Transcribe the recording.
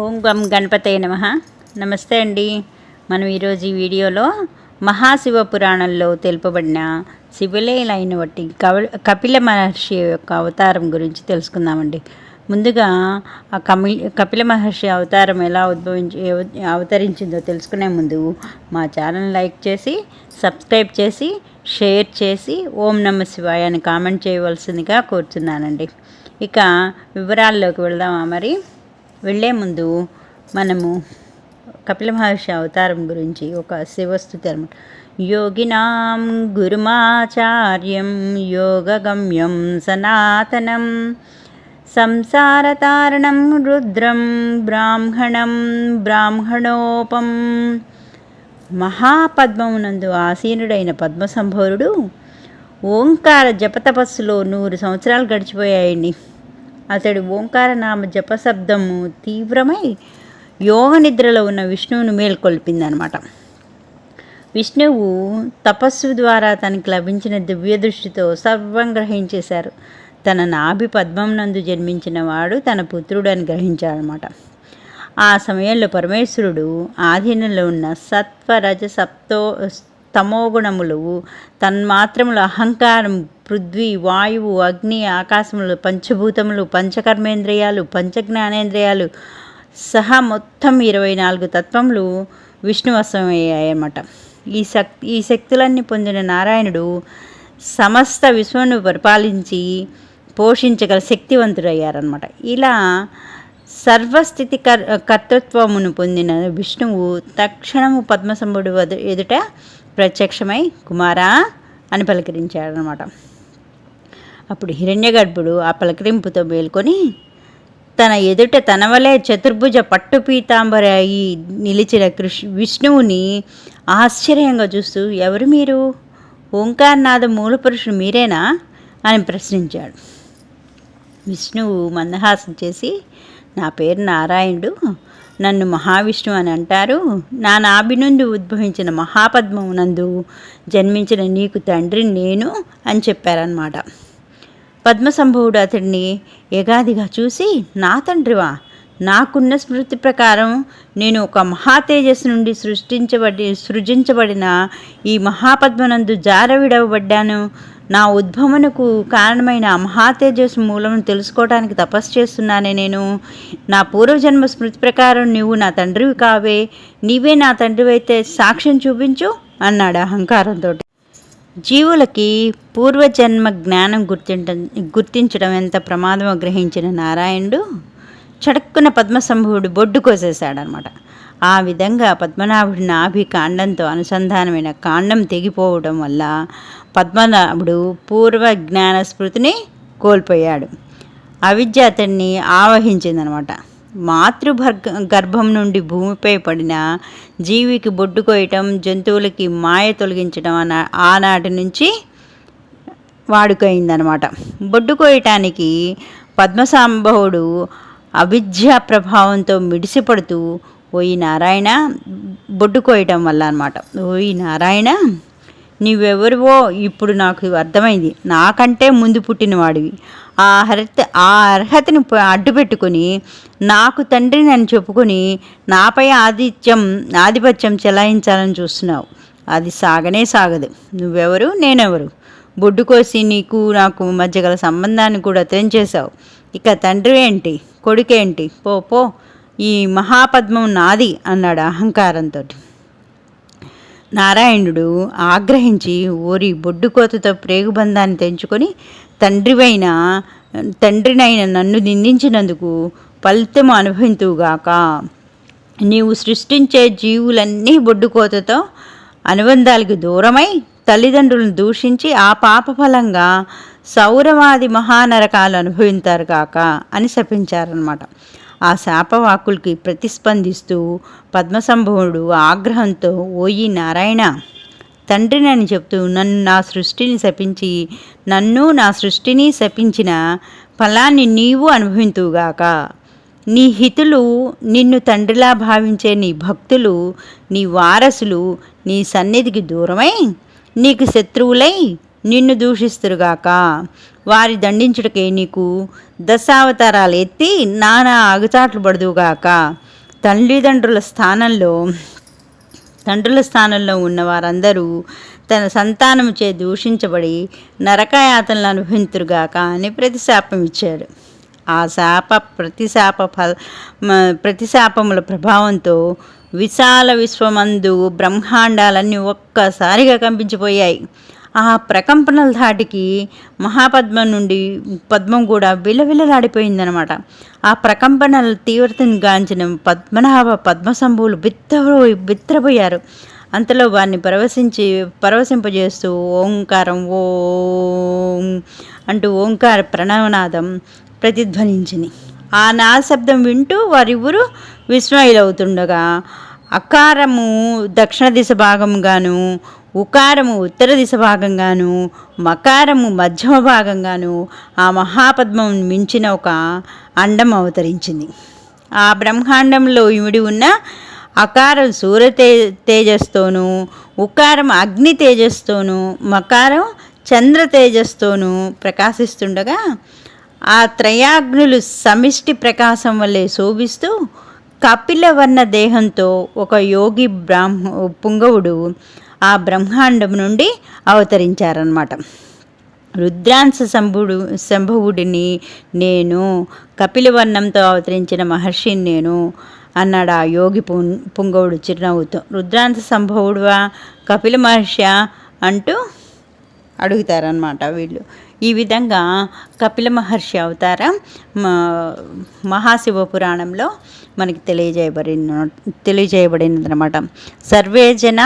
ఓం గం గణపతే నమ. నమస్తే అండి. మనం ఈరోజు ఈ వీడియోలో మహాశివ పురాణంలో తెలుపబడిన శివలేలైన వట్టి కవి కపిల మహర్షి యొక్క అవతారం గురించి తెలుసుకుందామండి. ముందుగా ఆ కమి కపిల మహర్షి అవతారం ఎలా ఉద్భవించి అవతరించిందో తెలుసుకునే ముందు మా ఛానల్ లైక్ చేసి సబ్స్క్రైబ్ చేసి షేర్ చేసి ఓం నమ శివాయ అని కామెంట్ చేయవలసిందిగా కోరుతున్నానండి ఇక వివరాల్లోకి వెళ్దామా మరి? వెళ్ళే ముందు మనము కపిల మహర్షి అవతారం గురించి ఒక శివస్థుతి అనమాట. యోగినాం గురుమాచార్యం యోగగమ్యం సనాతనం సంసారతారణం రుద్రం బ్రాహ్మణం బ్రాహ్మణోపం. మహాపద్మమునందు ఆసీనుడైన పద్మసంభోరుడు ఓంకార జపతపస్సులో నూరు సంవత్సరాలు గడిచిపోయాయండి. అతడి ఓంకార నామ జపశబ్దము తీవ్రమై యోగ నిద్రలో ఉన్న విష్ణువును మేల్కొల్పిందనమాట. విష్ణువు తపస్సు ద్వారా తనకి లభించిన దివ్య దృష్టితో సర్వం గ్రహించేశారు. తన నాభి పద్మం నందు జన్మించిన వాడు తన పుత్రుడు అని గ్రహించాడనమాట. ఆ సమయంలో పరమేశ్వరుడు ఆధీనంలో ఉన్న సత్వరజ సప్తో తమోగుణములు తన్మాత్రములు అహంకారం పృథ్వీ వాయువు అగ్ని ఆకాశములు పంచభూతములు పంచకర్మేంద్రియాలు పంచజ్ఞానేంద్రియాలు సహా మొత్తం ఇరవై నాలుగు తత్వములు విష్ణువశమయ్యాయన్నమాట ఈ శక్తి ఈ శక్తులన్నీ పొందిన నారాయణుడు సమస్త విశ్వను పరిపాలించి పోషించగల శక్తివంతుడయ్యారనమాట ఇలా సర్వస్థితి కర్ కర్తృత్వమును పొందిన విష్ణువు తక్షణము పద్మసంభుడు ఎదుట ప్రత్యక్షమై కుమారా అని పలకరించాడనమాట అప్పుడు హిరణ్యగర్భుడు ఆ పలకరింపుతో మేల్కొని తన ఎదుట తన వలె చతుర్భుజ పట్టు పీతాంబర అయి నిలిచిన కృష్ విష్ణువుని ఆశ్చర్యంగా చూస్తూ ఎవరు మీరు? ఓంకారనాథ మూలపురుషుడు మీరేనా? అని ప్రశ్నించాడు. విష్ణువు మందహాసం చేసి నా పేరు నారాయణుడు నన్ను మహావిష్ణువు అని అంటారు. నా నాభి నుండి ఉద్భవించిన మహాపద్మమునందు జన్మించిన నీకు తండ్రి నేను అని చెప్పారనమాట పద్మసంభవుడు అతడిని ఎగాదిగా చూసి నా తండ్రివా నాకున్న స్మృతి ప్రకారం నేను ఒక మహాతేజస్సు నుండి సృష్టించబడి సృజించబడిన ఈ మహాపద్మనందు జార విడవబడ్డాను నా ఉద్భవనకు కారణమైన మహాతేజస్సు మూలమును మూలం తెలుసుకోవడానికి తపస్సు చేస్తున్నానే నేను. నా పూర్వజన్మ స్మృతి ప్రకారం నువ్వు నా తండ్రివి కావే నీవే నా తండ్రివైతే సాక్ష్యం చూపించు అన్నాడు అహంకారంతో. జీవులకి పూర్వజన్మ జ్ఞానం గుర్తించడం గుర్తించడం ఎంత ప్రమాదమో గ్రహించిన నారాయణుడు చడక్కున పద్మసంభవుడు బొడ్డు కోసేశాడనమాట. ఆ విధంగా పద్మనాభుడి నాభి కాండంతో అనుసంధానమైన కాండం తెగిపోవడం వల్ల పద్మనాభుడు పూర్వ జ్ఞాన స్మృతిని కోల్పోయాడు. అవిద్య అతన్ని ఆవహించిందనమాట. మాతృభర్గ గర్భం నుండి భూమిపై పడిన జీవికి బొడ్డు కోయటం జంతువులకి మాయ తొలగించడం అన్న ఆనాటి నుంచి వాడుకైందనమాట బొడ్డు కోయటానికి పద్మసాంబవుడు అవిద్య ప్రభావంతో మిడిసిపడుతూ ఓయి నారాయణ బొడ్డు కోయటం వల్ల అనమాట ఓయి నారాయణ నీవెవరివో ఇప్పుడు నాకు అర్థమైంది. నాకంటే ముందు పుట్టినవాడివి. ఆ అర్హత ఆ అర్హతని అడ్డు అడ్డుపెట్టుకుని నాకు తండ్రిని అని చెప్పుకొని నాపై ఆదిత్యం ఆధిపత్యం చెలాయించాలని చూస్తున్నావు. అది సాగనే సాగదు. నువ్వెవరు? నేనెవరు? బొడ్డు కోసి నీకు నాకు మధ్య గల సంబంధాన్ని కూడా తెంచేశావు. ఇక తండ్రి ఏంటి? కొడుకేంటి? పో పో. ఈ మహాపద్మం నాది అన్నాడు అహంకారంతో నారాయణుడు ఆగ్రహించి ఓరి బొడ్డుకోతతో ప్రేగుబంధాన్ని తెంచుకొని తండ్రివైన తండ్రినైన నన్ను నిందించినందుకు ఫలితం అనుభవింతువుగాక. నీవు సృష్టించే జీవులన్నీ బొడ్డుకోతతో అనుబంధాలకు దూరమై తల్లిదండ్రులను దూషించి ఆ పాప ఫలంగా సౌరవాది మహానరకాలు అనుభవింతారు కాక అని శపించారనమాట ఆ శాపవాకులకి ప్రతిస్పందిస్తూ పద్మసంభవుడు ఆగ్రహంతో ఓయి నారాయణ తండ్రినని చెప్తూ నన్ను నా సృష్టిని శపించి నన్ను నా సృష్టిని శపించిన ఫలాన్ని నీవు అనుభవింతువుగాక. నీ హితులు నిన్ను తండ్రిలా భావించే నీ భక్తులు నీ వారసులు నీ సన్నిధికి దూరమై నీకు శత్రువులై నిన్ను దూషిస్తురుగాక. వారి దండించుటకే నీకు దశావతారాలు ఎత్తి నానా అగచాట్లు పడుదుగాక తల్లిదండ్రుల స్థానంలో తండ్రుల స్థానంలో ఉన్న వారందరూ తన సంతానం చే దూషించబడి నరకయాతనలు అనుభవింతురుగాక అని ప్రతిశాపం ఇచ్చాడు ఆ శాప ప్రతిశాప ఫల ప్రతిశాపముల ప్రభావంతో విశాల విశ్వమందు బ్రహ్మాండాలన్నీ ఒక్కసారిగా కంపించిపోయాయి. ఆ ప్రకంపనల ధాటికి మహాపద్మం నుండి పద్మం కూడా విలవిలలాడిపోయిందనమాట ఆ ప్రకంపనల తీవ్రతను గాంచిన పద్మనాభ పద్మసంభువులు బిత్తరో బిత్తరపోయారు. అంతలో వారిని పరవశించి పరవశింపజేస్తూ ఓంకారం ఓం అంటూ ఓంకార ప్రణవనాదం ప్రతిధ్వనించింది. ఆ నాశబ్దం వింటూ వారిరువురు విస్మయులవుతుండగా అకారము దక్షిణ దిశ భాగంగాను ఉకారము ఉత్తర దిశ భాగంగాను మకారము మధ్యమ భాగంగాను ఆ మహాపద్మం మించిన ఒక అండం అవతరించింది. ఆ బ్రహ్మాండంలో ఇమిడి ఉన్న అకారం సూర్య తే తేజస్తోనూ ఉకారం అగ్ని తేజస్తోనూ మకారం చంద్ర తేజస్తోనూ ప్రకాశిస్తుండగా ఆ త్రయాగ్నులు సమిష్టి ప్రకాశం వల్లే శోభిస్తూ కపిలవర్ణ దేహంతో ఒక యోగి బ్రాహ్మ పుంగవుడు ఆ బ్రహ్మాండం నుండి అవతరించారన్నమాట. రుద్రాంశ సంభుడు సంభవుడిని నేను కపిలవర్ణంతో అవతరించిన మహర్షిని నేను అన్నాడు ఆ యోగి పుం పుంగవుడు చిరునవ్వుతో. రుద్రాంశ సంభవుడువా కపిల మహర్షి అంటూ అడుగుతారనమాట వీళ్ళు. ఈ విధంగా కపిల మహర్షి అవతారం మహాశివ పురాణంలో మనకి తెలియజేయబడిన తెలియజేయబడినది అనమాట సర్వే జన